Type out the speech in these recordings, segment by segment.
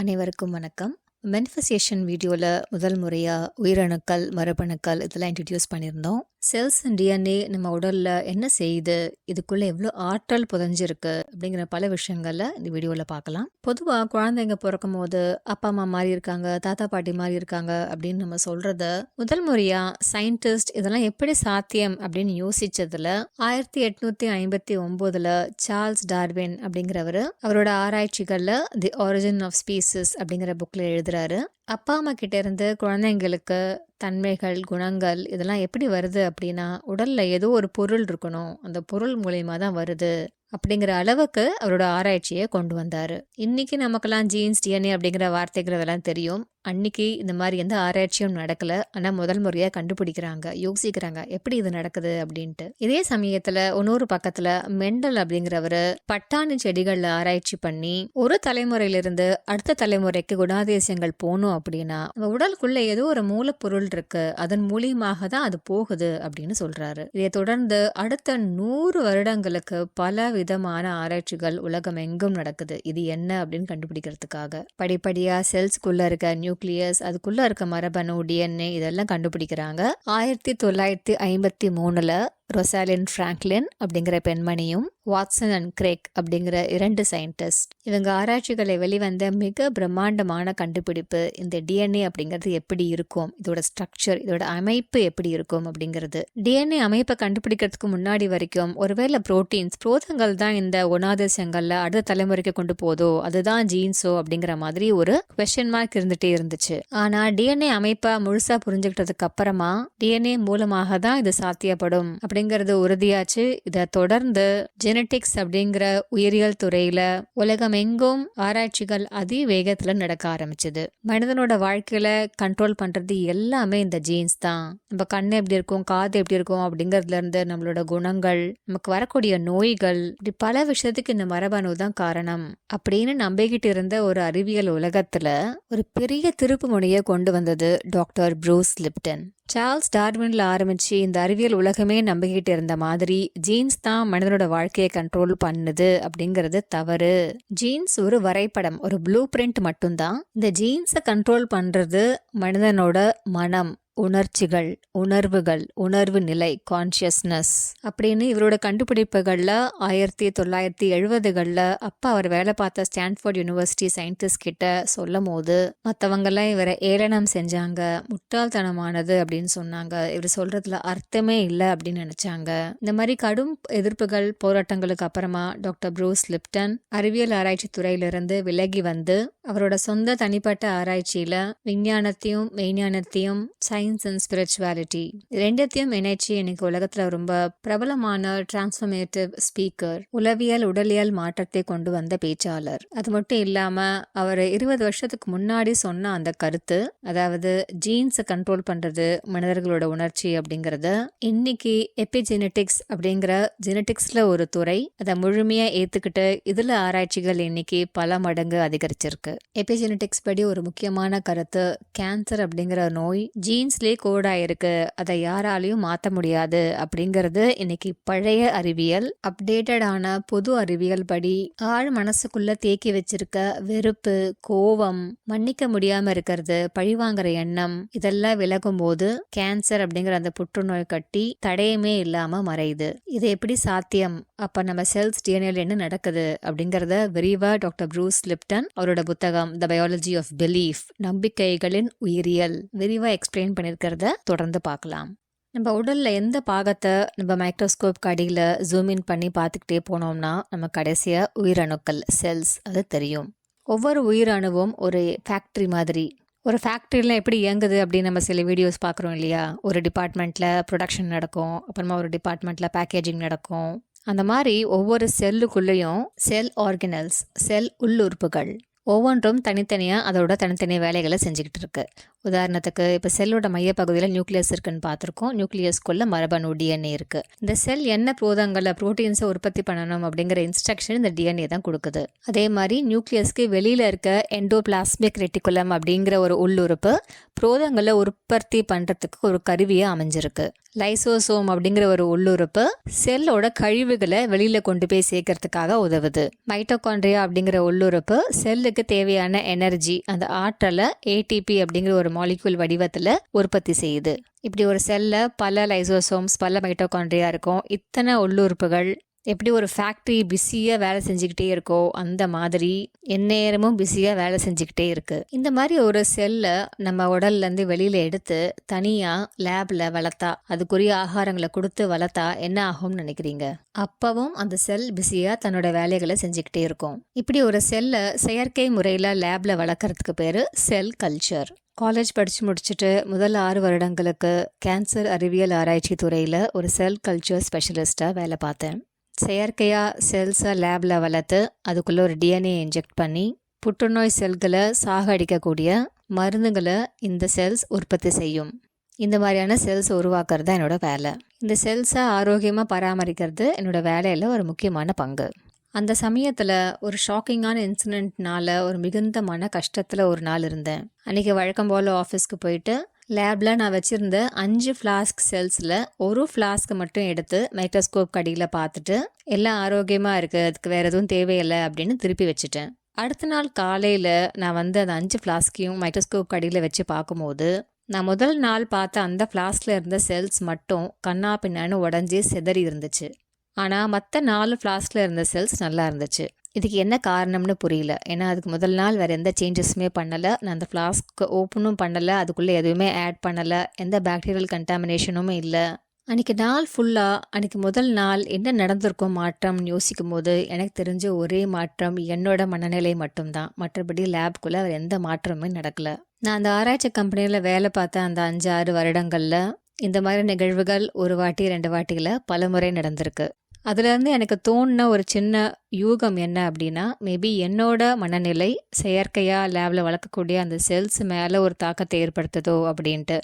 அனைவருக்கும் வணக்கம். மெனிஃபெஸ்டேஷன் வீடியோவில் முதல் முறையாக உயிரணுக்கள் மரபணுக்கள் இதெல்லாம் இன்ட்ரடியூஸ் பண்ணியிருந்தோம். செல்ஸ் டிஎன்ஏ நம்ம உடலில் என்ன செய்யுது? இதுக்குள்ளே எவ்வளோ ஆற்றல் புதஞ்சிருக்கு? அப்படிங்கிற பல விஷயங்களில் இந்த வீடியோவில் பார்க்கலாம். பொதுவாக குழந்தைங்க பிறக்கும் போது அப்பா அம்மா மாதிரி இருக்காங்க தாத்தா பாட்டி மாதிரி இருக்காங்க அப்படின்னு நம்ம சொல்கிறத முதல் முறையாக சயின்டிஸ்ட் இதெல்லாம் எப்படி சாத்தியம் அப்படின்னு யோசித்ததில் ஆயிரத்தி எட்நூற்றி ஐம்பத்தி ஒம்போதில் சார்ல்ஸ் டார்வின் அப்படிங்கிறவர். அவரோட ஆராய்ச்சிகளில் தி ஆரிஜின் ஆஃப் ஸ்பீசஸ் அப்படிங்கிற புக்கில் எழுதுறாரு. அப்பா அம்மா கிட்டேருந்து குழந்தைங்களுக்கு தன்மைகள் குணங்கள் இதெல்லாம் எப்படி வருது அப்படின்னா உடலில் ஏதோ ஒரு பொருள் இருக்கணும். அந்த பொருள் மூலயமா தான் வருது. அப்படிங்கிற அளவுக்கு அவரோட ஆராய்ச்சியை கொண்டு வந்தார். இன்னைக்கு நமக்கெல்லாம் ஜீன்ஸ் டிஎன்ஏ அப்படிங்கிற வார்த்தைகளெல்லாம் தெரியும். அன்னைக்கு இந்த மாதிரி எந்த ஆராய்ச்சியும் நடக்கல. ஆனால் முதல் முறையாக கண்டுபிடிக்கிறாங்க யோசிக்கிறாங்க எப்படி இது நடக்குது அப்படின்ட்டு. இதே சமயத்துல இன்னொரு பக்கத்துல மெண்டல் அப்படிங்கிறவரு பட்டாணி செடிகளில் ஆராய்ச்சி பண்ணி ஒரு தலைமுறையிலிருந்து அடுத்த தலைமுறைக்கு குணாதிசயங்கள் போகணும் அப்படின்னா நம்ம உடலுக்குள்ள ஏதோ ஒரு மூலப்பொருள் இருக்கு. அதன் மூலியமாக தான் அது போகுது அப்படின்னு சொல்றாரு. இதை தொடர்ந்து அடுத்த நூறு வருடங்களுக்கு பல விதமான ஆராய்ச்சிகள் உலகம் எங்கும் நடக்குது. இது என்ன அப்படின்னு கண்டுபிடிக்கிறதுக்காக. படிப்படியா செல்ஸ்குள்ள இருக்க நியூக்ளியஸ் அதுக்குள்ள இருக்க மரபணு டிஎன்ஏ இதெல்லாம் கண்டுபிடிக்கிறாங்க. ஆயிரத்தி தொள்ளாயிரத்தி ஐம்பத்தி மூணுல ரொசாலின் ஃப்ராங்க்லின் அப்படிங்கிற பெண்மணியும் வாட்சன் அண்ட் கிரேக் அப்படிங்கிற இரண்டு சயின்டிஸ்ட். இவங்க ஆராய்ச்சிகளை வெளிவந்த மிக பிரம்மாண்டமான கண்டுபிடிப்பு இந்த டிஎன்ஏ அப்படிங்கிறது எப்படி இருக்கும் இதோட ஸ்ட்ரக்சர் இதோட அமைப்பு எப்படி இருக்கும் அப்படிங்கிறது. டிஎன்ஏ அமைப்பை கண்டுபிடிக்கிறதுக்கு முன்னாடி வரைக்கும் ஒருவேளை புரோட்டீன்ஸ் புரோதங்கள் தான் இந்த குணாதிசயங்கள்ல அடுத்த தலைமுறைக்கு கொண்டு போதோ அதுதான் ஜீன்ஸோ அப்படிங்கிற மாதிரி ஒரு கொஸ்டின் மார்க் இருந்துட்டே இருந்துச்சு. ஆனா டிஎன்ஏ அமைப்பை முழுசா புரிஞ்சுக்கிட்டதுக்கு அப்புறமா டிஎன்ஏ மூலமாக தான் இது சாத்தியப்படும். அப்படி அப்படிங்கிறது உறுதியாச்சு. இதை தொடர்ந்து ஜெனட்டிக்ஸ் அப்படிங்கிற உயிரியல் துறையில உலகம் எங்கும் ஆராய்ச்சிகள் அதி வேகத்துல நடக்க ஆரம்பிச்சது. மனிதனோட வாழ்க்கையில கண்ட்ரோல் பண்றது எல்லாமே இந்த ஜீன்ஸ் தான். நம்ம கண்ணு எப்படி இருக்கும் காது எப்படி இருக்கும் அப்படிங்கறதுல இருந்து நம்மளோட குணங்கள் நமக்கு வரக்கூடிய நோய்கள் இப்படி பல விஷயத்துக்கு இந்த மரபணு தான் காரணம். அப்படின்னு நம்பிக்கிட்டு இருந்த ஒரு அறிவியல் உலகத்துல ஒரு பெரிய திருப்பு முனையை கொண்டு வந்தது டாக்டர் ப்ரூஸ் லிப்டன். சார்ல்ஸ் டார்வின்ல ஆரம்பிச்சு இந்த அறிவியல் உலகமே நம்பிக்கிட்டு இருந்த மாதிரி ஜீன்ஸ் தான் மனிதனோட வாழ்க்கையை கண்ட்ரோல் பண்ணுது அப்படிங்கிறது தவறு. ஜீன்ஸ் ஒரு வரைபடம் ஒரு ப்ளூ பிரிண்ட் மட்டும்தான். இந்த ஜீன்ஸை கண்ட்ரோல் பண்றது மனிதனோட மனம். உணர்ச்சிகள் உணர்வுகள் உணர்வு நிலை கான்ஷியஸ்னஸ் அப்படின்னு இவரோட கண்டுபிடிப்புகளில் ஆயிரத்தி தொள்ளாயிரத்தி எழுபதுகளில் அப்பா அவர் வேலை பார்த்த ஸ்டான்ஃபோர்ட் யூனிவர்சிட்டி சயின்டிஸ்ட் கிட்ட சொல்லும் போது மற்றவங்கெல்லாம் இவரை ஏளனம் செஞ்சாங்க முட்டாள்தனமானது அப்படின்னு சொன்னாங்க. இவர் சொல்றதுல அர்த்தமே இல்லை அப்படின்னு நினைச்சாங்க. இந்த மாதிரி கடும் எதிர்ப்புகள் போராட்டங்களுக்கு அப்புறமா டாக்டர் ப்ரூஸ் லிப்டன் அறிவியல் ஆராய்ச்சி துறையிலிருந்து விலகி வந்து அவரோட சொந்த தனிப்பட்ட ஆராய்ச்சியில விஞ்ஞானத்தையும் மெய்ஞானத்தையும் சயின்ஸ் அண்ட் ஸ்பிரிச்சுவாலிட்டி ரெண்டத்தையும் இணைச்சி எனக்கு உலகத்துல ரொம்ப பிரபலமான டிரான்ஸ்ஃபர்மேட்டிவ் ஸ்பீக்கர் உளவியல் உடலியல் மாற்றத்தை கொண்டு வந்த பேச்சாளர். அது மட்டும் இல்லாம அவர் இருபது வருஷத்துக்கு முன்னாடி சொன்ன அந்த கருத்து அதாவது ஜீன்ஸை கண்ட்ரோல் பண்றது மனிதர்களோட உணர்ச்சி அப்படிங்கறத இன்னைக்கு எபிஜெனட்டிக்ஸ் அப்படிங்கிற ஜெனட்டிக்ஸ்ல ஒரு துறை அதை முழுமையா ஏத்துக்கிட்டு இதுல ஆராய்ச்சிகள் இன்னைக்கு பல மடங்கு அதிகரிச்சிருக்கு. எபிஜெனட்டிக்ஸ் படி ஒரு முக்கியமான கருத்து கேன்சர் அப்படிங்கிற நோய் ஜீன்ஸ்லேயே கோடாயிருக்கு அதை யாராலையும் மாற்ற முடியாது அப்படிங்கிறது இன்னைக்கு பழைய அறிவியல். அப்டேட்டடான பொது அறிவியல் படி ஆழ் மனசுக்குள்ள தேக்கி வச்சிருக்க வெறுப்பு கோவம் மன்னிக்க முடியாம இருக்கிறது பழிவாங்கிற எண்ணம் இதெல்லாம் விலகும் போது கேன்சர் அப்படிங்கிற அந்த புற்றுநோய் கட்டி தடையுமே இல்லாம மறையுது. இது எப்படி சாத்தியம்? அப்ப நம்ம செல்ஸ் டிஎன்ஏல என்ன நடக்குது அப்படிங்கறத விரிவா டாக்டர் ப்ரூஸ் லிப்டன் அவரோட புத்தகம் புத்தகம் த பயாலஜி ஆஃப் பிலீஃப் நம்பிக்கைகளின் உயிரியல் விரிவாக எக்ஸ்பிளைன் பண்ணியிருக்கிறத தொடர்ந்து பார்க்கலாம். நம்ம உடலில் எந்த பாகத்தை நம்ம மைக்ரோஸ்கோப் அடியில் ஜூம் இன் பண்ணி பார்த்துக்கிட்டே போனோம்னா நம்ம கடைசியாக உயிரணுக்கள் செல்ஸ் அது தெரியும். ஒவ்வொரு உயிரணுவும் ஒரு ஃபேக்ட்ரி மாதிரி. ஒரு ஃபேக்ட்ரியில் எப்படி இயங்குது அப்படின்னு நம்ம சில வீடியோஸ் பார்க்குறோம் இல்லையா? ஒரு டிபார்ட்மெண்ட்டில் ப்ரொடக்ஷன் நடக்கும் அப்புறமா ஒரு டிபார்ட்மெண்ட்டில் பேக்கேஜிங் நடக்கும். அந்த மாதிரி ஒவ்வொரு செல்லுக்குள்ளேயும் செல் ஆர்கனல்ஸ் செல் உள்ளுறுப்புகள். ஒவ்வொன்றும் தனித்தனியாக அதோட தனித்தனி வேலைகளை செஞ்சுக்கிட்டு இருக்கு. உதாரணத்துக்கு இப்போ செல்லோட மையப்பகுதியில் நியூக்ளியஸ் இருக்குன்னு பார்த்துருக்கோம். நியூக்ளியஸ்குள்ள மரபணு டிஎன்ஏ இருக்குது இந்த செல் என்ன புரோதங்களை புரோட்டீன்ஸை உற்பத்தி பண்ணணும் அப்படிங்கிற இன்ஸ்ட்ரக்ஷன் இந்த டிஎன்ஏ தான் கொடுக்குது. அதே மாதிரி நியூக்ளியஸ்க்கு வெளியில் இருக்க எண்டோபிளாஸ்மிக் ரெட்டிகுலம் அப்படிங்கிற ஒரு உள்ளுறுப்பு புரோதங்களை உற்பத்தி பண்ணுறதுக்கு ஒரு கருவியை அமைஞ்சிருக்கு. லைசோசோம் அப்படிங்கிற ஒரு உள்ளுறுப்பு செல்லோட கழிவுகளை வெளியில கொண்டு போய் சேர்க்கறதுக்காக உதவுது. மைட்டோகாண்ட்ரியா அப்படிங்கிற உள்ளுறுப்பு செல்லுக்கு தேவையான எனர்ஜி அந்த ஆற்றலை ஏடிபி அப்படிங்கிற ஒரு மாலிக்யூல் வடிவத்தில் உற்பத்தி செய்யுது. இப்படி ஒரு செல்ல பல லைசோசோம்ஸ் பல மைட்டோகாண்ட்ரியா இருக்கும். இத்தனை உள்ளுறுப்புகள் எப்படி ஒரு ஃபேக்ட்ரி பிஸியாக வேலை செஞ்சுக்கிட்டே இருக்கோ அந்த மாதிரி எந்நேரமும் பிஸியாக வேலை செஞ்சுக்கிட்டே இருக்குது இந்த மாதிரி ஒரு செல்லை நம்ம உடல்லேருந்து வெளியில் எடுத்து தனியாக லேபில் வளர்த்தா அதுக்குரிய ஆகாரங்களை கொடுத்து வளர்த்தா என்ன ஆகும்னு நினைக்கிறீங்க? அப்பவும் அந்த செல் பிஸியாக தன்னோட வேலைகளை செஞ்சுக்கிட்டே இருக்கும். இப்படி ஒரு செல்லை செயற்கை முறையில் லேபில் வளர்க்குறதுக்கு பேர் செல் கல்ச்சர் காலேஜ் படித்து முடிச்சுட்டு முதல் ஆறு வருடங்களுக்கு கேன்சர் அறிவியல் ஆராய்ச்சி துறையில் ஒரு செல் கல்ச்சர் ஸ்பெஷலிஸ்ட்டாக வேலை பார்த்தேன். செயற்கையாக செல்ஸை லேபில் வளர்த்து அதுக்குள்ளே ஒரு டிஎன்ஏ இன்ஜெக்ட் பண்ணி புற்றுநோய் செல்களை சாகடிக்கக்கூடிய மருந்துகளை இந்த செல்ஸ் உற்பத்தி செய்யும். இந்த மாதிரியான செல்ஸ் உருவாக்குறது தான் என்னோட வேலை. இந்த செல்ஸை ஆரோக்கியமாக பராமரிக்கிறது என்னோட வேலையில் ஒரு முக்கியமான பங்கு. அந்த சமயத்தில் ஒரு ஷாக்கிங்கான இன்சிடெண்ட்னால ஒரு மிகுந்த மன கஷ்டத்தில் ஒரு நாள் இருந்தேன். அன்றைக்கி வழக்கம் போல் ஆஃபீஸ்க்கு போயிட்டு லேபில் நான் வச்சுருந்த அஞ்சு ஃப்ளாஸ்க் செல்ஸில் ஒரு ஃப்ளாஸ்க்கு மட்டும் எடுத்து மைக்ரோஸ்கோப் கடியில் பார்த்துட்டு எல்லாம் ஆரோக்கியமாக இருக்குது அதுக்கு வேறு எதுவும் தேவையில்லை அப்படின்னு திருப்பி வச்சுட்டேன். அடுத்த நாள் காலையில் நான் வந்து அந்த அஞ்சு ஃப்ளாஸ்கையும் மைக்ரோஸ்கோப் கடியில் வச்சு பார்க்கும்போது நான் முதல் நாள் பார்த்த அந்த ஃப்ளாஸ்கில் இருந்த செல்ஸ் மட்டும் கண்ணா பின்னான்னு உடஞ்சி செதறி இருந்துச்சு. ஆனால் மற்ற நாலு ஃப்ளாஸ்கில் இருந்த செல்ஸ் நல்லா இருந்துச்சு. இதுக்கு என்ன காரணம்னு புரியல. ஏன்னா அதுக்கு முதல் நாள் வேறு எந்த சேஞ்சஸுமே பண்ணலை. நான் அந்த ஃப்ளாஸ்க்கு ஓப்பனும் பண்ணலை. அதுக்குள்ளே எதுவுமே ஆட் பண்ணலை. எந்த பாக்டீரியல் கண்டாமினேஷனும் இல்லை. அன்றைக்கி நாள் ஃபுல்லாக அன்றைக்கி முதல் நாள் என்ன நடந்திருக்கும் மாற்றம்னு யோசிக்கும் போது எனக்கு தெரிஞ்ச ஒரே மாற்றம் என்னோட மனநிலை மட்டும்தான். மற்றபடி லேப்குள்ளே வேறு எந்த மாற்றமுமே நடக்கலை. நான் அந்த ஆராய்ச்சி கம்பெனியில் வேலை பார்த்த அந்த அஞ்சு ஆறு வருடங்களில் இந்த மாதிரி நிகழ்வுகள் ஒரு வாட்டி ரெண்டு வாட்டியில் பல முறை நடந்திருக்கு. அதுலேருந்து எனக்கு தோணின ஒரு சின்ன யூகம் என்ன அப்படின்னா மேபி என்னோட மனநிலை செயற்கையாக லேபில் வளர்க்கக்கூடிய அந்த செல்ஸ் மேலே ஒரு தாக்கத்தை ஏற்படுத்துதோ அப்படின்ட்டு.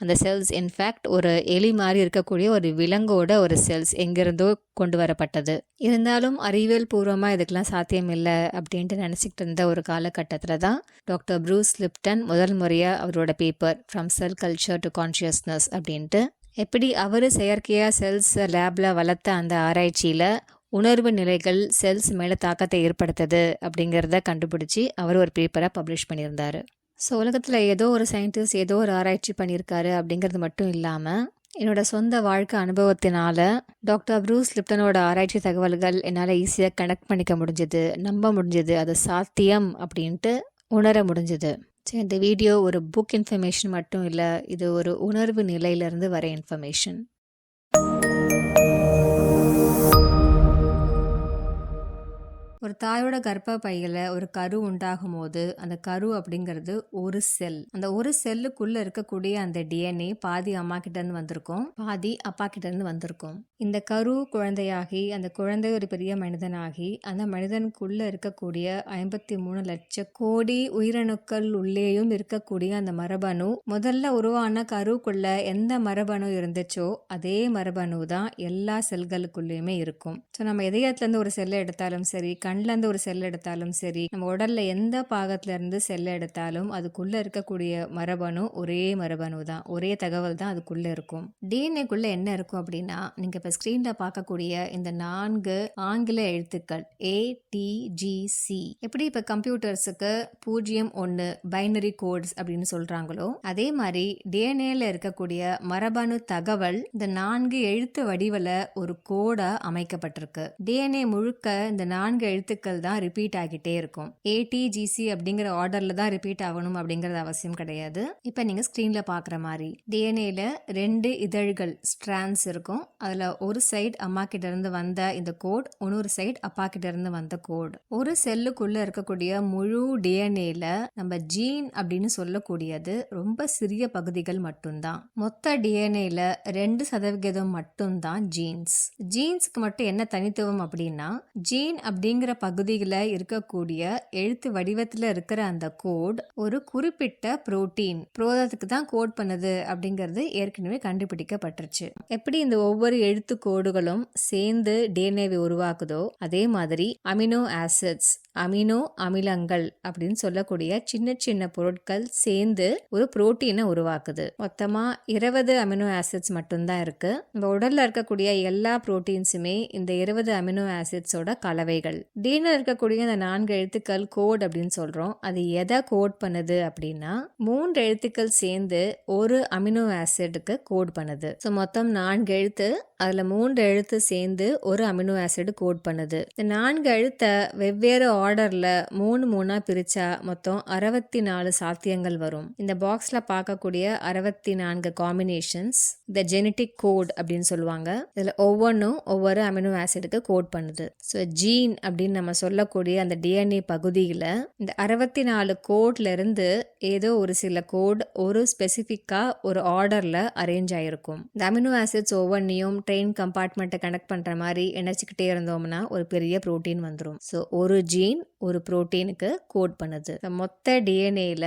அந்த செல்ஸ் இன்ஃபேக்ட் ஒரு எலி மாதிரி இருக்கக்கூடிய ஒரு விலங்கோட ஒரு செல்ஸ் எங்கேருந்தோ கொண்டு வரப்பட்டது. இருந்தாலும் அறிவியல் பூர்வமாக இதுக்கெல்லாம் சாத்தியம் இல்லை அப்படின்ட்டு நினச்சிக்கிட்டு இருந்த ஒரு காலகட்டத்தில் தான் டாக்டர் ப்ரூஸ் லிப்டன் முதல் முறையாக அவரோட paper from cell culture to consciousness அப்படின்ட்டு எப்படி அவர் செயற்கையாக செல்ஸ் லேபில் வளர்த்த அந்த ஆராய்ச்சியில் உணர்வு நிலைகள் செல்ஸ் மேலே தாக்கத்தை ஏற்படுத்துது அப்படிங்கிறத கண்டுபிடிச்சி அவர் ஒரு பேப்பரை பப்ளிஷ் பண்ணியிருந்தார். ஸோ உலகத்தில் ஏதோ ஒரு சயின்டிஸ்ட் ஏதோ ஒரு ஆராய்ச்சி பண்ணியிருக்காரு அப்படிங்கிறது மட்டும் இல்லாமல் என்னோட சொந்த வாழ்க்கை அனுபவத்தினால டாக்டர் ப்ரூஸ் லிப்டனோட ஆராய்ச்சி தகவல்கள் என்னால் ஈஸியாக கனெக்ட் பண்ணிக்க முடிஞ்சது நம்ப முடிஞ்சது அது சாத்தியம் அப்படின்ட்டு உணர முடிஞ்சது. சரி இந்த வீடியோ ஒரு புக் இன்ஃபர்மேஷன் மட்டும் இல்லை இது ஒரு உணர்வு நிலையிலேருந்து வர இன்ஃபர்மேஷன் ஒரு தாயோட கர்ப்ப பையில் ஒரு கரு உண்டாகும் போது அந்த கரு அப்படிங்கிறது ஒரு செல். அந்த ஒரு செல்லுக்குள்ள இருக்கக்கூடிய அந்த டிஎன்ஏ பாதி அம்மா கிட்ட இருந்து வந்திருக்கும் பாதி அப்பா கிட்ட இருந்து வந்திருக்கும். இந்த கரு குழந்தையாகி அந்த குழந்தை ஒரு பெரிய மனிதனாகி அந்த மனிதனுக்குள்ள இருக்கக்கூடிய ஐம்பத்தி மூணு லட்சம் கோடி உயிரணுக்கள் உள்ளேயும் இருக்கக்கூடிய அந்த மரபணு முதல்ல உருவான கருக்குள்ள எந்த மரபணு இருந்துச்சோ அதே மரபணு தான் எல்லா செல்களுக்குள்ளேயுமே இருக்கும். ஸோ நம்ம இதயத்துலேருந்து ஒரு செல்லை எடுத்தாலும் சரி கண்லேருந்து ஒரு செல் எடுத்தாலும் சரி நம்ம உடல்ல எந்த பாகத்துல இருந்து செல் எடுத்தாலும் அதுக்குள்ள இருக்கக்கூடிய மரபணு ஒரே மரபணு தான். ஒரே தகவல் தான் அதுக்குள்ள இருக்கும். டிஎன்ஏக்குள்ளே என்ன இருக்கும் அப்படின்னா நீங்க இப்ப ஸ்கிரீன்ல பார்க்கக்கூடிய இந்த நான்கு ஆங்கில எழுத்துக்கள் ஏ டி ஜி சி எப்படி இப்ப கம்ப்யூட்டர்ஸுக்கு பூஜ்ஜியம் ஒன்று பைனரி கோட்ஸ் அப்படின்னு சொல்றாங்களோ அதே மாதிரி டிஎன்ஏல இருக்கக்கூடிய மரபணு தகவல் இந்த நான்கு எழுத்து வடிவில் ஒரு கோடாக அமைக்கப்பட்டிருக்கு. டிஎன்ஏ முழுக்க இந்த நான்கு எழுத்து எழுத்துக்கள் தான் ரிப்பீட் ஆகிட்டே இருக்கும். ஏடிஜிசி அப்படிங்கிற ஆர்டர்ல தான் ரிப்பீட் ஆகணும் அப்படிங்கறது அவசியம் கிடையாது. இப்போ நீங்க ஸ்க்ரீனில் பாக்குற மாதிரி டிஎன்ஏல ரெண்டு இதழ்கள் ஸ்ட்ராண்ட்ஸ் இருக்கும். அதுல ஒரு சைடு அம்மா கிட்ட இருந்து வந்த இந்த கோட் இன்னொரு சைடு அப்பா கிட்ட இருந்து வந்த கோட் ஒரு செல்லுக்குள்ள இருக்கக்கூடிய முழு டிஎன்ஏல நம்ம ஜீன் அப்படின்னு சொல்லக்கூடியது ரொம்ப சிறிய பகுதிகள் மட்டும்தான். மொத்த டிஎன்ஏல ரெண்டு சதவிகிதம் மட்டும்தான் ஜீன்ஸ் ஜீன்ஸ்க்கு மட்டும் என்ன தனித்துவம் அப்படின்னா ஜீன் அப்படிங்கிற பகுதியில் இருக்கக்கூடிய எழுத்து வடிவத்தில் இருக்கிற அந்த கோட் ஒரு குறிப்பிட்ட புரோட்டீன். புரோதத்துக்கு தான் கோட் பண்ணுது அப்படிங்கிறது ஏற்கனவே கண்டுபிடிக்கப்பட்டுருச்சு. எப்படி இந்த ஒவ்வொரு எழுத்து கோடுகளும் சேர்ந்து டிஎன்ஏவை உருவாக்குதோ அதே மாதிரி அமினோ ஆசிட்ஸ் அமினோ அமிலங்கள் அப்படின்னு சொல்லக்கூடிய சின்ன சின்ன பொருட்கள் சேர்ந்து ஒரு புரோட்டீனை உருவாக்குது. மொத்தமா இருபது அமினோ ஆசிட்ஸ் மட்டும்தான் இருக்கு. நம்ம உடல்ல இருக்கக்கூடிய எல்லா புரோட்டீன்ஸுமே இந்த இருபது அமினோ ஆசிட்ஸோட கலவைகள். டீனில் இருக்கக்கூடிய இந்த நான்கு எழுத்துக்கள் கோட் அப்படின்னு சொல்கிறோம் அது எதை கோட் பண்ணுது அப்படின்னா மூன்று எழுத்துக்கள் சேர்ந்து ஒரு அமினோ ஆசிடுக்கு கோட் பண்ணுது. ஸோ மொத்தம் நான்கு எழுத்து அதில் மூன்று எழுத்து சேர்ந்து ஒரு அமினோ ஆசிடு கோட் பண்ணுது. இந்த நான்கு எழுத்தை வெவ்வேறு ஆர்டரில் மூணு மூணாக பிரித்தா மொத்தம் அறுபத்தி நாலு சாத்தியங்கள் வரும். இந்த பாக்ஸில் பார்க்கக்கூடிய அறுபத்தி நான்கு காம்பினேஷன்ஸ் த ஜெனட்டிக் கோட் அப்படின்னு சொல்லுவாங்க. இதில் ஒவ்வொன்றும் ஒவ்வொரு அமினோ ஆசிடுக்கு கோட் பண்ணுது. ஸோ ஜீன் அப்படின்னு நம்ம சொல்லக்கூடிய அந்த டிஎன்ஏ பகுதியில் இந்த அறுபத்தி நாலு கோட்லேருந்து ஏதோ ஒரு சில கோட் ஒரு ஸ்பெசிஃபிக்காக ஒரு ஆர்டரில் அரேஞ்ச் ஆகிருக்கும் இந்த அமினோ ஆசிட்ஸ் ஒவ்வொன்றையும் ட்ரெயின் கம்பார்ட்மெண்ட்டை கனெக்ட் பண்ணுற மாதிரி இணைச்சிக்கிட்டே இருந்தோம்னா ஒரு பெரிய ப்ரோட்டீன் வந்துடும் ஸோ ஒரு ஜீன் ஒரு ப்ரோட்டீனுக்கு கோட் பண்ணுது. மொத்த டிஎன்ஏல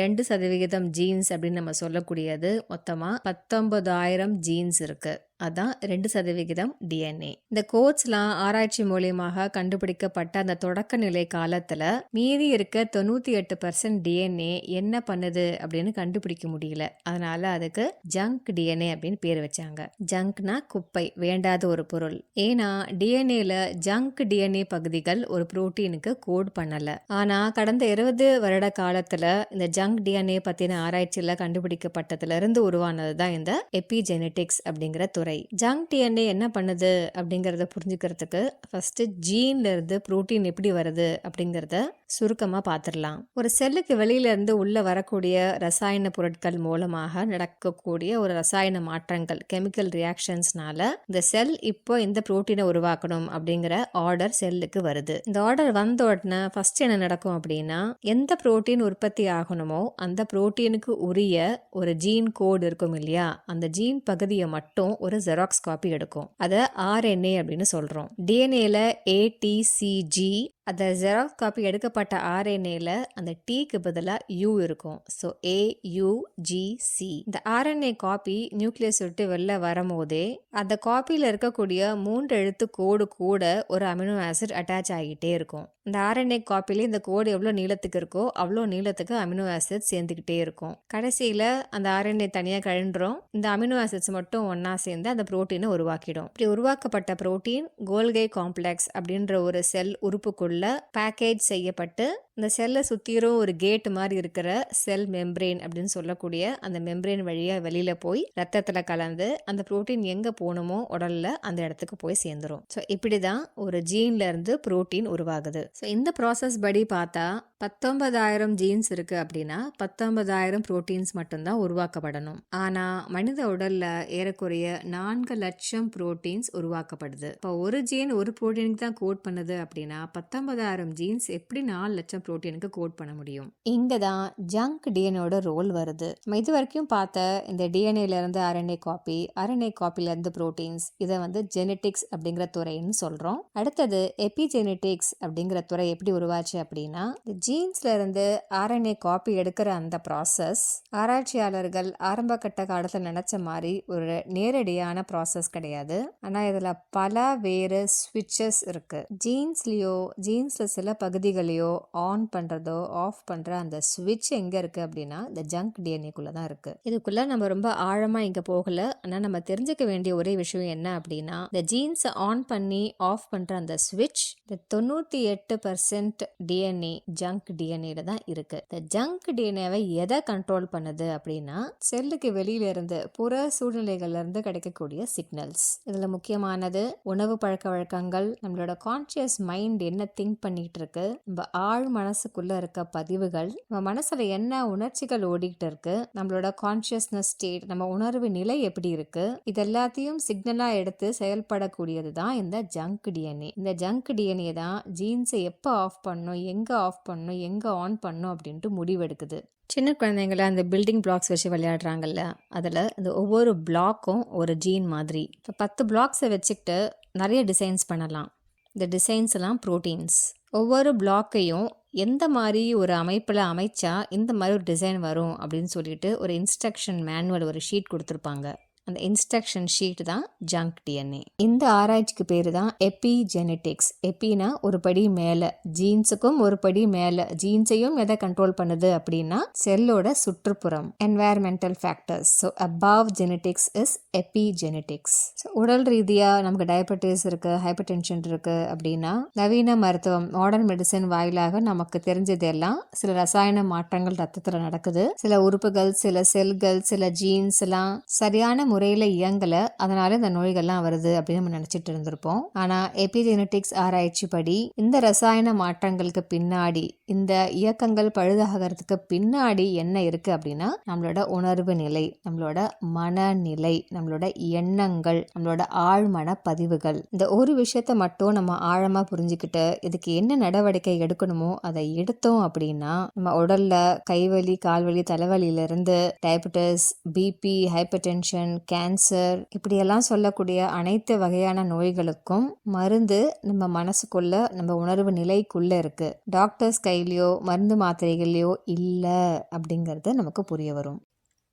ரெண்டு சதவிகிதம் ஜீன்ஸ் அப்படின்னு நம்ம சொல்லக்கூடியது. மொத்தமாக பத்தொன்பதாயிரம் ஜீன்ஸ் இருக்கு. அதான் ரெண்டு சதவிகிதம் டிஎன்ஏ இந்த கோட்ஸ்லாம் ஆராய்ச்சி மூலியமாக கண்டுபிடிக்கப்பட்ட அந்த தொடக்க நிலை காலத்தில் மீதி இருக்க தொண்ணூற்றி எட்டு பர்சன்ட் டிஎன்ஏ என்ன பண்ணுது அப்படின்னு கண்டுபிடிக்க முடியல. அதனால அதுக்கு ஜங்க் டிஎன்ஏ அப்படின்னு பேர் வச்சாங்க. ஜங்க்னா குப்பை வேண்டாத ஒரு பொருள். ஏன்னா டிஎன்ஏல ஜங்க் டிஎன்ஏ பகுதிகள் ஒரு புரோட்டீனுக்கு கோட் பண்ணல. ஆனா கடந்த இருபது வருட காலத்துல இந்த ஜங்க் டிஎன்ஏ பத்தின ஆராய்ச்சியில கண்டுபிடிக்கப்பட்டதுல இருந்து உருவானது தான் இந்த எபிஜெனடிக்ஸ் அப்படிங்கிற துறை. ஜங்க் டிஎன்ஏ என்ன பண்ணுது அப்படிங்கிறத புரிஞ்சுக்கிறதுக்கு ஃபர்ஸ்ட் ஜீன்ல இருந்து புரோட்டீன் எப்படி வருது அப்படிங்கிறத சுருக்கமாக பார்த்துடலாம் ஒரு செல்லுக்கு வெளியிலேருந்து உள்ளே வரக்கூடிய ரசாயன பொருட்கள் மூலமாக நடக்கக்கூடிய ஒரு ரசாயன மாற்றங்கள் கெமிக்கல் ரியாக்ஷன்ஸ்னால இந்த செல் இப்போ இந்த புரோட்டீனை உருவாக்கணும் அப்படிங்கிற ஆர்டர் செல்லுக்கு வருது. இந்த ஆர்டர் வந்த உடனே ஃபர்ஸ்ட் என்ன நடக்கும் அப்படின்னா எந்த புரோட்டீன் உற்பத்தி ஆகணுமோ அந்த புரோட்டீனுக்கு உரிய ஒரு ஜீன் கோடு இருக்கும் இல்லையா? அந்த ஜீன் பகுதியை மட்டும் ஒரு ஜெராக்ஸ் காப்பி எடுக்கும். அதை ஆர்என்ஏ அப்படின்னு சொல்கிறோம் டிஎன்ஏல ஏடிசிஜி அந்த ஜெராக்ஸ் காப்பி எடுக்கப்பட்ட ஆர்என்ஏல அந்த டீக்கு பதிலாக யூ இருக்கும். So A U G C இந்த ஆர்என்ஏ காப்பி நியூக்ளியஸ் விட்டு வெளில வரும்போதே அந்த காப்பியில் இருக்கக்கூடிய மூன்று எழுத்து கோடு கூட ஒரு அமினோ ஆசிட் அட்டாச் ஆகிட்டே இருக்கும். இந்த ஆர்என்ஏ காப்பிலே இந்த கோடு எவ்வளோ நீளத்துக்கு இருக்கோ அவ்வளோ நீளத்துக்கு அமினோ ஆசிட் சேர்ந்துக்கிட்டே இருக்கும். கடைசியில் அந்த ஆர்என்ஏ தனியாக கழண்டுரும் இந்த அமினோ ஆசிட்ஸ் மட்டும் ஒன்றா சேர்ந்து அந்த புரோட்டீனை உருவாக்கிடும். இப்படி உருவாக்கப்பட்ட புரோட்டீன் கோல்கை காம்ப்ளெக்ஸ் அப்படின்ற ஒரு செல் உறுப்புக்குள்ள பேக்கேஜ் செய்யப்பட்டு இந்த செல்லை சுற்றிரும் ஒரு கேட் மாதிரி இருக்கிற செல் மெம்ப்ரெயின் அப்படின்னு சொல்லக்கூடிய அந்த மெம்ப்ரெயின் வழியாக வெளியில் போய் ரத்தத்தில் கலந்து அந்த புரோட்டீன் எங்கே போகணுமோ உடலில் அந்த இடத்துக்கு போய் சேர்ந்துரும். ஸோ இப்படி தான் ஒரு ஜீன்ல இருந்து புரோட்டீன் உருவாகுது. ஸோ இந்த ப்ராசஸ் படி பார்த்தா பத்தொன்பதாயிரம் ஜீன்ஸ் இருக்கு அப்படின்னா பத்தொன்பதாயிரம் புரோட்டீன்ஸ் மட்டும்தான் உருவாக்கப்படணும். ஆனால் மனித உடல்ல ஏறக்குறைய நான்கு லட்சம் புரோட்டீன்ஸ் உருவாக்கப்படுது. இப்போ ஒரு ஜீன் ஒரு புரோட்டீனுக்கு தான் கோட் பண்ணுது அப்படின்னா பத்தொன்பதாயிரம் ஜீன்ஸ் எப்படி நாலு லட்சம் புரோட்டீனுக்கு கோட் பண்ண முடியும்? இங்கே தான் ஜங்க் டிஎன்ஏட ரோல் வருது. நம்ம இது வரைக்கும் பார்த்த இந்த டிஎன்ஏல இருந்து ஆர்என்ஏ காப்பி ஆர்என்ஏ காப்பில இருந்து புரோட்டீன்ஸ் இதை வந்து ஜெனட்டிக்ஸ் அப்படிங்கிற துறைன்னு சொல்றோம். அடுத்தது எபிஜெனட்டிக்ஸ் அப்படிங்கிற துறை எப்படி உருவாச்சு அப்படின்னா இந்த ஜீன்ஸ்ல இருந்து ஆர்என்ஏ காப்பி எடுக்கிற அந்த ப்ராசஸ் ஆராய்ச்சியாளர்கள் ஆரம்ப கட்ட காலத்தில் நினைச்ச மாதிரி ஒரு நேரடியான ப்ராசஸ் கிடையாது. ஆனால் இதில் பல வேறு ஸ்விட்சஸ் இருக்கு. ஜீன்ஸ்லேயோ ஜீன்ஸில் சில பகுதிகளையோ ஆன் பண்ணுறதோ ஆஃப் பண்ணுற அந்த ஸ்விட்ச் எங்கே இருக்குது அப்படின்னா இந்த ஜங்க் டிஎன்ஏக்குள்ளே தான் இருக்குது இதுக்குள்ளே நம்ம ரொம்ப ஆழமாக இங்கே போகலை. ஆனால் நம்ம தெரிஞ்சுக்க வேண்டிய ஒரே விஷயம் என்ன அப்படின்னா இந்த ஜீன்ஸை ஆன் பண்ணி ஆஃப் பண்ணுற அந்த ஸ்விட்ச் இந்த தொண்ணூற்றி எட்டு பர்சன்ட் டிஎன்ஏ ஜங்க் டிஎன்ஏல தான் இருக்குது இந்த ஜங்க் டிஎன்ஏவை எதை கண்ட்ரோல் பண்ணுது அப்படின்னா செல்லுக்கு வெளியில இருந்து புற சூழ்நிலைகள்ல இருந்து கிடைக்கக்கூடிய சிக்னல்ஸ் இதில் முக்கியமானது உணவு பழக்க வழக்கங்கள் நம்மளோட கான்சியஸ் மைண்ட் என்ன திங்க் பண்ணிட்டு இருக்கு நம்ம ஆழ் மனசுக்குள்ள இருக்க பதிவுகள் நம்ம மனசுல என்ன உணர்ச்சிகள் ஓடிக்கிட்டு இருக்கு நம்மளோட கான்சியஸ்னஸ் ஸ்டேட் நம்ம உணர்வு நிலை எப்படி இருக்கு இது எல்லாத்தையும் சிக்னலா எடுத்து செயல்படக்கூடியது தான் இந்த ஜங்க் டிஎன்ஏ இந்த ஜங்க் டிஎன்ஏ தான் ஜீன்ஸை எப்போ ஆஃப் பண்ணும் எங்க ஆஃப் பண்ணும் எங்க ஆன் பண்ணும் அப்படின்ட்டு முடிவெடுக்குது. சின்ன குழந்தைங்கள அந்த பில்டிங் பிளாக்ஸ் வச்சு விளையாடுறாங்கல்ல அதில் இந்த ஒவ்வொரு பிளாக்கும் ஒரு ஜீன் மாதிரி. இப்போ பத்து பிளாக்ஸை வச்சுக்கிட்டு நிறைய டிசைன்ஸ் பண்ணலாம். இந்த டிசைன்ஸ் எல்லாம் ப்ரோட்டீன்ஸ் ஒவ்வொரு பிளாக்கையும் எந்த மாதிரி ஒரு அமைப்பில் அமைச்சா இந்த மாதிரி ஒரு டிசைன் வரும் அப்படின்னு சொல்லிட்டு ஒரு இன்ஸ்ட்ரக்ஷன் மேனுவல் ஒரு ஷீட் கொடுத்துருப்பாங்க. அந்த இன்ஸ்ட்ரக்ஷன் ஷீட் தான் ஜங்க் டிஎன்ஏ இந்த ஆராய்ச்சிக்கு பேர் தான் எபிஜெனட்டிக்ஸ் எப்பினா ஒரு படி மேலே ஜீன்ஸுக்கும் ஒரு படி மேலே. ஜீன்ஸையும் எதை கண்ட்ரோல் பண்ணுது அப்படின்னா செல்லோட சுற்றுப்புறம் environmental factors so above genetics is epigenetics உடல் ரீதியாக நமக்கு டயபெட்டிஸ் இருக்குது ஹைப்பர் டென்ஷன் இருக்குது அப்படின்னா நவீன மருத்துவம் மாடர்ன் மெடிசன் வாயிலாக நமக்கு தெரிஞ்சதெல்லாம் சில ரசாயன மாற்றங்கள் ரத்தத்தில் நடக்குது. சில உறுப்புகள் சில செல்கள் சில ஜீன்ஸ் எல்லாம் சரியான முறையில் இயங்கலை. அதனால இந்த நோய்கள்லாம் வருது அப்படின்னு நம்ம நினச்சிட்டு இருந்திருப்போம். ஆனால் எபிஜெனட்டிக்ஸ் ஆராய்ச்சி படி இந்த ரசாயன மாற்றங்களுக்கு பின்னாடி இந்த இயக்கங்கள் பழுதாகிறதுக்கு பின்னாடி என்ன இருக்கு அப்படின்னா நம்மளோட உணர்வு நிலை நம்மளோட மனநிலை நம்மளோட எண்ணங்கள் நம்மளோட ஆழ்மன பதிவுகள். இந்த ஒரு விஷயத்த மட்டும் நம்ம ஆழமா புரிஞ்சுக்கிட்டு இதுக்கு என்ன நடவடிக்கை எடுக்கணுமோ அதை எடுத்தோம் அப்படின்னா நம்ம உடல்ல கைவலி கால்வலி தலைவலியில இருந்து diabetes BP hypertension cancer இப்படியெல்லாம் சொல்லக்கூடிய அனைத்து வகையான நோய்களுக்கும் மருந்து நம்ம மனசுக்குள்ள நம்ம உணர்வு நிலைக்குள்ள இருக்கு. டாக்டர்ஸ் கை கையிலையோ மருந்து மாத்திரைகள்லையோ இல்லை அப்படிங்கிறது நமக்கு புரிய வரும்.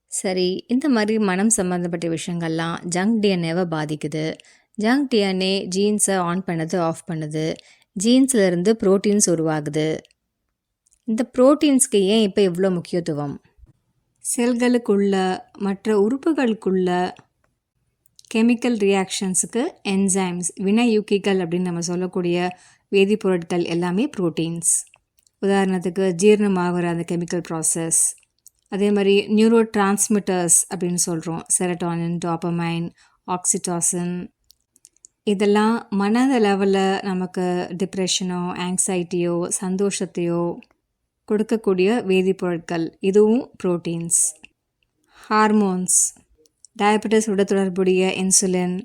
சரி இந்த மாதிரி மனம் சம்மந்தப்பட்ட விஷயங்கள்லாம் ஜங்க் டிஎன்ஏவை பாதிக்குது. ஜங்க் டிஎன்ஏ ஜீன்ஸை ஆன் பண்ணுது ஆஃப் பண்ணுது. ஜீன்ஸ்ல இருந்து புரோட்டீன்ஸ் உருவாகுது. இந்த புரோட்டீன்ஸ்க்கு ஏன் இப்போ இவ்வளோ முக்கியத்துவம்? செல்களுக்குள்ள மற்ற உறுப்புகளுக்குள்ள கெமிக்கல் ரியாக்ஷன்ஸுக்கு என்சைம்ஸ் வினையூக்கிகள் அப்படின்னு நம்ம சொல்லக்கூடிய வேதிப்பொருட்கள் எல்லாமே புரோட்டீன்ஸ் உதாரணத்துக்கு ஜீரணமாகிற அந்த கெமிக்கல் ப்ராசஸ் அதே மாதிரி நியூரோ டிரான்ஸ்மிட்டர்ஸ் அப்படின்னு சொல்கிறோம் செரட்டானின் டாப்பமைன் ஆக்சிடாசின் இதெல்லாம் மனத லெவலில் நமக்கு டிப்ரெஷனோ ஆங்ஸைட்டியோ சந்தோஷத்தையோ கொடுக்கக்கூடிய வேதிப்பொருட்கள். இதுவும் புரோட்டீன்ஸ் ஹார்மோன்ஸ் டயபெட்டிஸோட தொடர்புடைய இன்சுலின்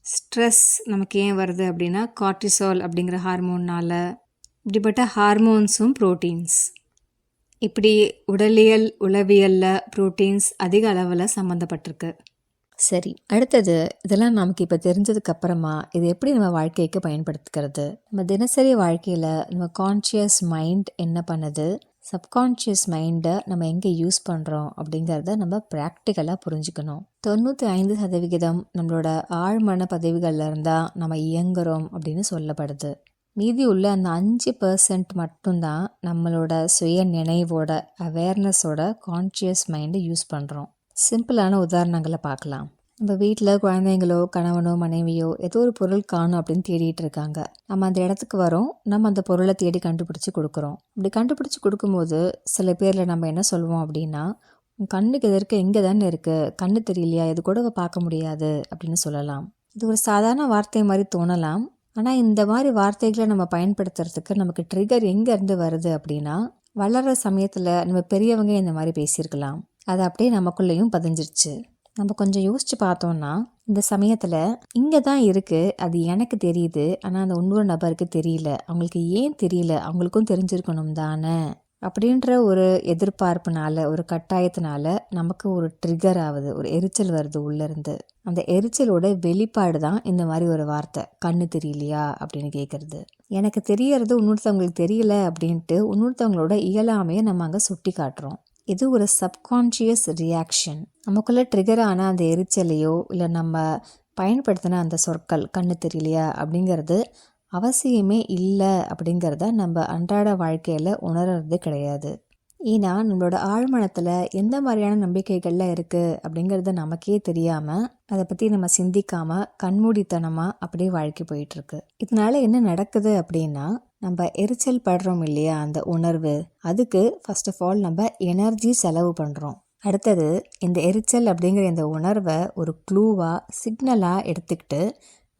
ஸ்ட்ரெஸ் நமக்கு ஏன் வருது அப்படின்னா கார்டிசால் அப்படிங்கிற ஹார்மோன்னால் இப்படிப்பட்ட ஹார்மோன்ஸும் புரோட்டீன்ஸ். இப்படி உடலியல் உளவியலில் புரோட்டீன்ஸ் அதிக அளவில் சம்மந்தப்பட்டிருக்கு சரி அடுத்தது இதெல்லாம் நமக்கு இப்போ தெரிஞ்சதுக்கு அப்புறமா இது எப்படி நம்ம வாழ்க்கைக்கு பயன்படுத்துக்கிறது? நம்ம தினசரி வாழ்க்கையில் நம்ம கான்ஷியஸ் மைண்ட் என்ன பண்ணுது? சப்கான்ஷியஸ் மைண்டை நம்ம எங்கே யூஸ் பண்ணுறோம் அப்படிங்கிறத நம்ம ப்ராக்டிக்கலாக புரிஞ்சுக்கணும். தொண்ணூற்றி ஐந்து சதவிகிதம் நம்மளோட ஆழ்மன பதவிகளில் இருந்தால் நம்ம இயங்குகிறோம் அப்படின்னு சொல்லப்படுது. மீதி உள்ள அந்த அஞ்சு பர்சன்ட் மட்டும்தான் நம்மளோட சுய நினைவோட அவேர்னஸோட கான்ஷியஸ் மைண்டை யூஸ் பண்ணுறோம் சிம்பிளான உதாரணங்களை பார்க்கலாம். நம்ம வீட்டில் குழந்தைங்களோ கணவனோ மனைவியோ ஏதோ ஒரு பொருள் காணும் அப்படின்னு தேடிட்டு இருக்காங்க. நம்ம அந்த இடத்துக்கு வரோம் நம்ம அந்த பொருளை தேடி கண்டுபிடிச்சி கொடுக்குறோம். இப்படி கண்டுபிடிச்சி கொடுக்கும்போது சில பேரில் நம்ம என்ன சொல்லுவோம் அப்படின்னா கண்ணுக்கு எதிர்க்க எங்கே தானே இருக்குது கண்ணு தெரியலையா? இது கூட பார்க்க முடியாது. அப்படின்னு சொல்லலாம். இது ஒரு சாதாரண வார்த்தை மாதிரி தோணலாம். ஆனால் இந்த மாதிரி வார்த்தைகளை நம்ம பயன்படுத்துறதுக்கு நமக்கு ட்ரிகர் எங்கேருந்து வருது அப்படின்னா வளர்கிற சமயத்தில் நம்ம பெரியவங்க இந்த மாதிரி பேசியிருக்கலாம். அது அப்படியே நமக்குள்ளேயும் பதிஞ்சிருச்சு. நம்ம கொஞ்சம் யோசிச்சு பார்த்தோம்னா இந்த சமயத்தில் இங்கே தான் இருக்குது அது எனக்கு தெரியுது ஆனால் அந்த இன்னொரு நபருக்கு தெரியல. அவங்களுக்கு ஏன் தெரியல? அவங்களுக்கும் தெரிஞ்சிருக்கணும் தானே? அப்படின்ற ஒரு எதிர்பார்ப்புனால ஒரு கட்டாயத்தினால நமக்கு ஒரு ட்ரிகர் ஆகுது ஒரு எரிச்சல் வருது உள்ளேருந்து. அந்த எரிச்சலோட வெளிப்பாடு தான் இந்த மாதிரி ஒரு வார்த்தை கண்ணு தெரியலையா? அப்படின்னு கேட்குறது எனக்கு தெரியறது இன்னொருத்தவங்களுக்கு தெரியல அப்படின்ட்டு இன்னொருத்தவங்களோட இயலாமையை நம்ம அங்கே சுட்டி காட்டுறோம். இது ஒரு சப்கான்ஷியஸ் ரியாக்ஷன் நமக்குள்ளே ட்ரிகர் ஆன அந்த எரிச்சலையோ இல்லை நம்ம பயன்படுத்தின அந்த சொற்கள் கண்ணு தெரியலையா? அப்படிங்கிறது அவசியமே இல்லை அப்படிங்கிறத நம்ம அன்றாட வாழ்க்கையில் உணர்றது கிடையாது. ஏன்னா நம்மளோட ஆழ்மனத்தில் எந்த மாதிரியான நம்பிக்கைகள்லாம் இருக்குது அப்படிங்கிறத நமக்கே தெரியாமல் அதை பற்றி நம்ம சிந்திக்காமல் கண்மூடித்தனமாக அப்படியே வாழ்க்கை போயிட்டுருக்கு. இதனால என்ன நடக்குது அப்படின்னா நம்ம எரிச்சல் படுறோம் இல்லையா அந்த உணர்வு அதுக்கு ஃபர்ஸ்ட் ஆஃப் ஆல் நம்ம எனர்ஜி செலவு பண்ணுறோம் அடுத்தது இந்த எரிச்சல் அப்படிங்கிற இந்த உணர்வை ஒரு க்ளூவாக சிக்னலாக எடுத்துக்கிட்டு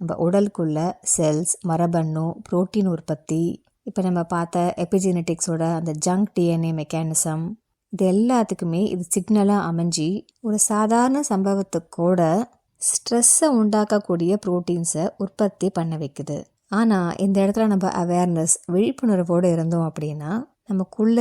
நம்ம உடலுக்குள்ள செல்ஸ் மரபணு புரோட்டீன் உற்பத்தி இப்போ நம்ம பார்த்த எபிஜெனட்டிக்ஸோட அந்த ஜங்க் டிஎன்ஏ மெக்கானிசம் இது எல்லாத்துக்குமே இது சிக்னலாக அமைஞ்சு ஒரு சாதாரண சம்பவத்துக்கூட ஸ்ட்ரெஸ்ஸை உண்டாக்கக்கூடிய ப்ரோட்டீன்ஸை உற்பத்தி பண்ண வைக்குது. ஆனால் இந்த இடத்துல நம்ம அவேர்னஸ் விழிப்புணர்வோடு இருந்தோம் அப்படின்னா நமக்குள்ள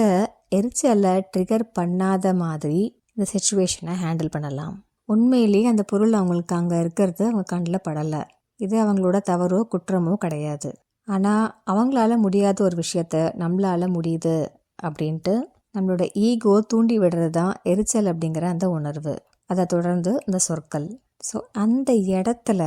எரிச்சலை ட்ரிகர் பண்ணாத மாதிரி இந்த சுச்சுவேஷனை ஹேண்டில் பண்ணலாம். உண்மையிலேயே அந்த பொருள் அவங்களுக்கு அங்கே இருக்கிறது அவங்க கண்ணில் படலை. இது அவங்களோட தவறோ குற்றமோ கிடையாது. ஆனால் அவங்களால முடியாத ஒரு விஷயத்த நம்மளால முடியுது அப்படின்ட்டு நம்மளோட ஈகோ தூண்டி விடுறது தான் எரிச்சல் அப்படிங்கிற அந்த உணர்வு. அதை தொடர்ந்து இந்த சொற்கள். ஸோ அந்த இடத்துல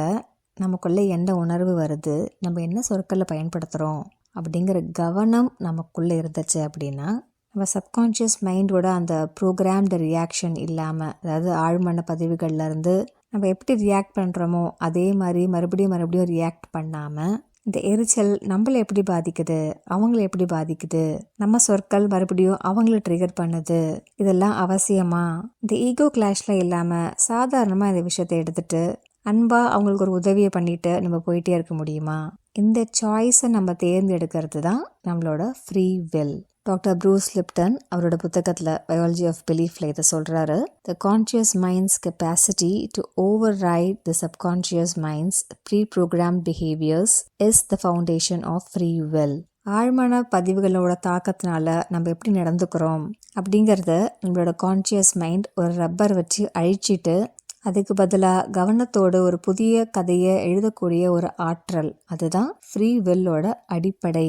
நமக்குள்ளே என்ன உணர்வு வருது? நம்ம என்ன சொற்களை பயன்படுத்துகிறோம் அப்படிங்கிற கவனம் நமக்குள்ளே இருந்துச்சு அப்படின்னா நம்ம சப்கான்ஷியஸ் மைண்டோட அந்த ப்ரோக்ராம்டு ரியாக்ஷன் இல்லாமல் அதாவது ஆழ்மன பதிவுகள்லேருந்து நம்ம எப்படி ரியாக்ட் பண்ணுறோமோ அதே மாதிரி மறுபடியும் மறுபடியும் ரியாக்ட் பண்ணாமல் இந்த எரிச்சல் நம்மளை எப்படி பாதிக்குது? அவங்கள எப்படி பாதிக்குது? நம்ம சொற்கள் மறுபடியும் அவங்கள ட்ரிகர் பண்ணுது. இதெல்லாம் அவசியமா? இந்த ஈகோ கிளாஷில் இல்லாமல் சாதாரணமாக இந்த விஷயத்தை எடுத்துட்டு அன்பாக அவங்களுக்கு ஒரு உதவியை பண்ணிட்டு நம்ம போயிட்டே இருக்க முடியுமா? இந்த சாய்ஸை நம்ம தேர்ந்தெடுக்கிறது தான் நம்மளோட free will doctor Bruce Lipton அவரோட புத்தகத்தில் பயாலஜி ஆஃப் பிலீஃபில் இதை சொல்கிறாரு the conscious mind's capacity to override the subconscious mind's pre program behaviours is the foundation of free will ஆழ்மன பதிவுகளோட தாக்கத்தினால நம்ம எப்படி நடந்துக்கிறோம் அப்படிங்கிறத நம்மளோட கான்ஷியஸ் மைண்ட் ஒரு ரப்பர் வச்சு அழிச்சிட்டு அதுக்கு பதிலாக கவனத்தோடு ஒரு புதிய கதையை எழுதக்கூடிய ஒரு ஆற்றல் அதுதான் ஃப்ரீ வெல்லோட அடிப்படை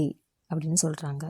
அப்படின்னு சொல்கிறாங்க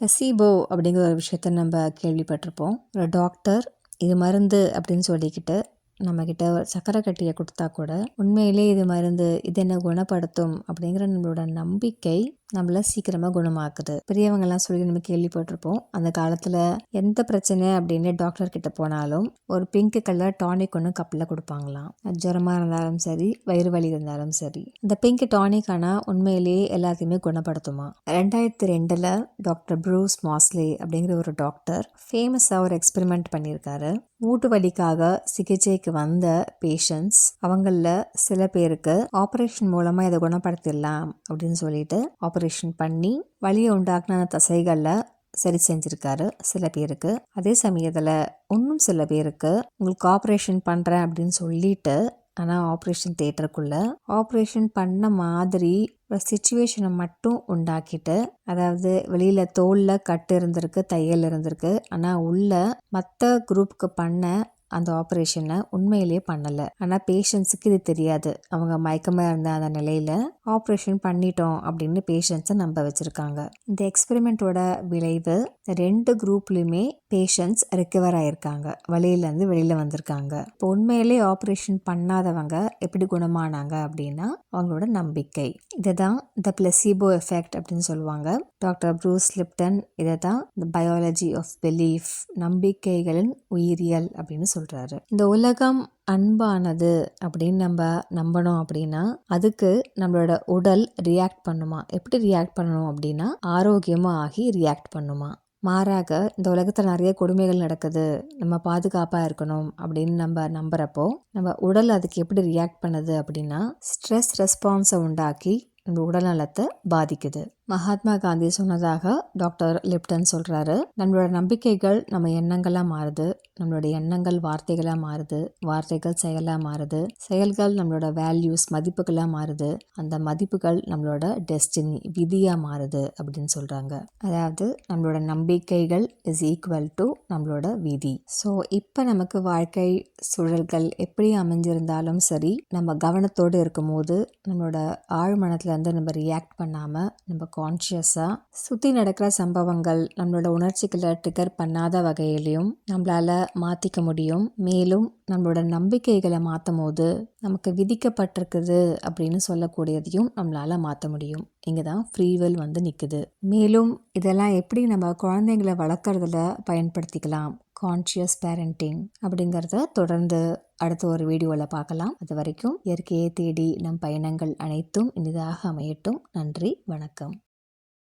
பிளசீபோ அப்படிங்கிற ஒரு விஷயத்த நம்ம கேள்விப்பட்டிருப்போம். ஒரு டாக்டர் இது மருந்து அப்படின்னு சொல்லிக்கிட்டு நம்மக்கிட்ட சக்கரை கட்டியை கொடுத்தா கூட உண்மையிலே இது மருந்து இது என்ன குணப்படுத்தும் அப்படிங்கிற நம்மளோட நம்பிக்கை நம்மளை சீக்கிரமாக குணமாக்குது. பெரியவங்கெல்லாம் சொல்லி நம்ம கேள்விப்பட்டிருப்போம். அந்த காலத்தில் எந்த பிரச்சனை அப்படின்னு டாக்டர் கிட்ட போனாலும் ஒரு பிங்க் கலர் டானிக் ஒன்று கப்பில் கொடுப்பாங்களாம். ஜுரமாக இருந்தாலும் சரி வயிறு வலி இருந்தாலும் சரி. இந்த பிங்க் டானிக் ஆனால் உண்மையிலேயே எல்லாத்தையுமே குணப்படுத்துமா? ரெண்டாயிரத்தி ரெண்டில் டாக்டர் ப்ரூஸ் மாஸ்லே அப்படிங்கிற ஒரு டாக்டர் ஃபேமஸாக ஒரு எக்ஸ்பெரிமெண்ட் பண்ணியிருக்காரு. மூட்டு வலிக்காக சிகிச்சைக்கு வந்த பேஷண்ட்ஸ் அவங்களில் சில பேருக்கு ஆப்ரேஷன் மூலமாக இதை குணப்படுத்திடலாம் அப்படின்னு சொல்லிட்டு ஆப்ரேஷன் ஆப்ரேஷன் பண்ணி வலியை உண்டாக்குன தசைகளில் சரி செஞ்சுருக்காரு சில பேருக்கு. அதே சமயத்தில் இன்னும் சில பேருக்கு உங்களுக்கு ஆப்ரேஷன் பண்ணுறேன் அப்படின்னு சொல்லிட்டு ஆனால் ஆப்ரேஷன் தேட்டருக்குள்ளே ஆப்ரேஷன் பண்ண மாதிரி ஒரு சுச்சுவேஷனை மட்டும் உண்டாக்கிட்டு அதாவது வெளியில் தோலில் கட்டு இருந்திருக்கு தையல் இருந்திருக்கு ஆனால் உள்ள மற்ற குரூப்புக்கு பண்ண அந்த ஆப்ரேஷனை உண்மையிலேயே பண்ணலை. ஆனால் பேஷண்ட்ஸுக்கு இது தெரியாது. அவங்க மயக்கமாக இருந்த அந்த நிலையில் ஆப்ரேஷன் பண்ணிட்டோம் அப்படின்னு பேஷண்ட்ஸை நம்ப வச்சுருக்காங்க. இந்த எக்ஸ்பெரிமெண்ட்டோட விளைவு ரெண்டு குரூப்லையுமே பேஷண்ட்ஸ் ரெக்கவர் ஆயிருக்காங்க. வழியிலேருந்து வெளியில் வந்திருக்காங்க. இப்போ உண்மையிலே ஆப்ரேஷன் பண்ணாதவங்க எப்படி குணமானாங்க அப்படின்னா அவங்களோட நம்பிக்கை. இதை தான் த பிளசிபோ எஃபெக்ட் அப்படின்னு சொல்லுவாங்க. டாக்டர் ப்ரூஸ் லிப்டன் இதை தான் இந்த பயாலஜி ஆஃப் பிலீஃப் நம்பிக்கைகளின் உயிரியல் அப்படின்னு சொல்கிறாரு இந்த உலகம் அன்பானது அப்படின்னு நம்ம நம்பணும் அப்படின்னா அதுக்கு நம்மளோட உடல் ரியாக்ட் பண்ணுமா? எப்படி ரியாக்ட் பண்ணணும் அப்படின்னா ஆரோக்கியமாக ஆகி ரியாக்ட் பண்ணுமா? மாறாக இந்த உலகத்தில் நிறைய கொடுமைகள் நடக்குது நம்ம பாதுகாப்பாக இருக்கணும் அப்படின்னு நம்ம நம்புகிறப்போ நம்ம உடல் அதுக்கு எப்படி ரியாக்ட் பண்ணுது அப்படின்னா ஸ்ட்ரெஸ் ரெஸ்பான்ஸை உண்டாக்கி நம்ம உடல் நலத்தை பாதிக்குது. மகாத்மா காந்தி சொன்னதாக டாக்டர் லிப்டன் சொல்கிறாரு நம்மளோட நம்பிக்கைகள் நம்ம எண்ணங்களாக மாறுது. நம்மளோட எண்ணங்கள் வார்த்தைகளாக மாறுது. வார்த்தைகள் செயலாக மாறுது. செயல்கள் நம்மளோட வேல்யூஸ் மதிப்புகளாக மாறுது. அந்த மதிப்புகள் நம்மளோட டெஸ்டினி விதியாக மாறுது அப்படின்னு சொல்கிறாங்க அதாவது நம்மளோட நம்பிக்கைகள் இஸ் ஈக்குவல் டு நம்மளோட விதி. ஸோ இப்போ நமக்கு வாழ்க்கை சூழல்கள் எப்படி அமைஞ்சிருந்தாலும் சரி நம்ம கவனத்தோடு இருக்கும்போது நம்மளோட ஆழ்மனத்துலேருந்து நம்ம ரியாக்ட் பண்ணாமல் நம்ம கான்ஷியஸாக சுற்றி நடக்கிற சம்பவங்கள் நம்மளோட உணர்ச்சிகளை ட்ரிகர் பண்ணாத வகையிலையும் நம்மளால் மாற்றிக்க முடியும். மேலும் நம்மளோட நம்பிக்கைகளை மாற்றும் போது நமக்கு விதிக்கப்பட்டிருக்குது அப்படின்னு சொல்லக்கூடியதையும் நம்மளால் மாற்ற முடியும். இங்கே தான் ஃப்ரீவெல் வந்து நிற்குது மேலும் இதெல்லாம் எப்படி நம்ம குழந்தைங்களை வளர்க்குறதுல பயன்படுத்திக்கலாம்? கான்ஷியஸ் பேரண்டிங் அப்படிங்கிறத தொடர்ந்து அடுத்த ஒரு வீடியோவில் பார்க்கலாம். அது வரைக்கும் இயற்கையை தேடி நம் பயணங்கள் அனைத்தும் இனிதாக அமையட்டும். நன்றி வணக்கம்.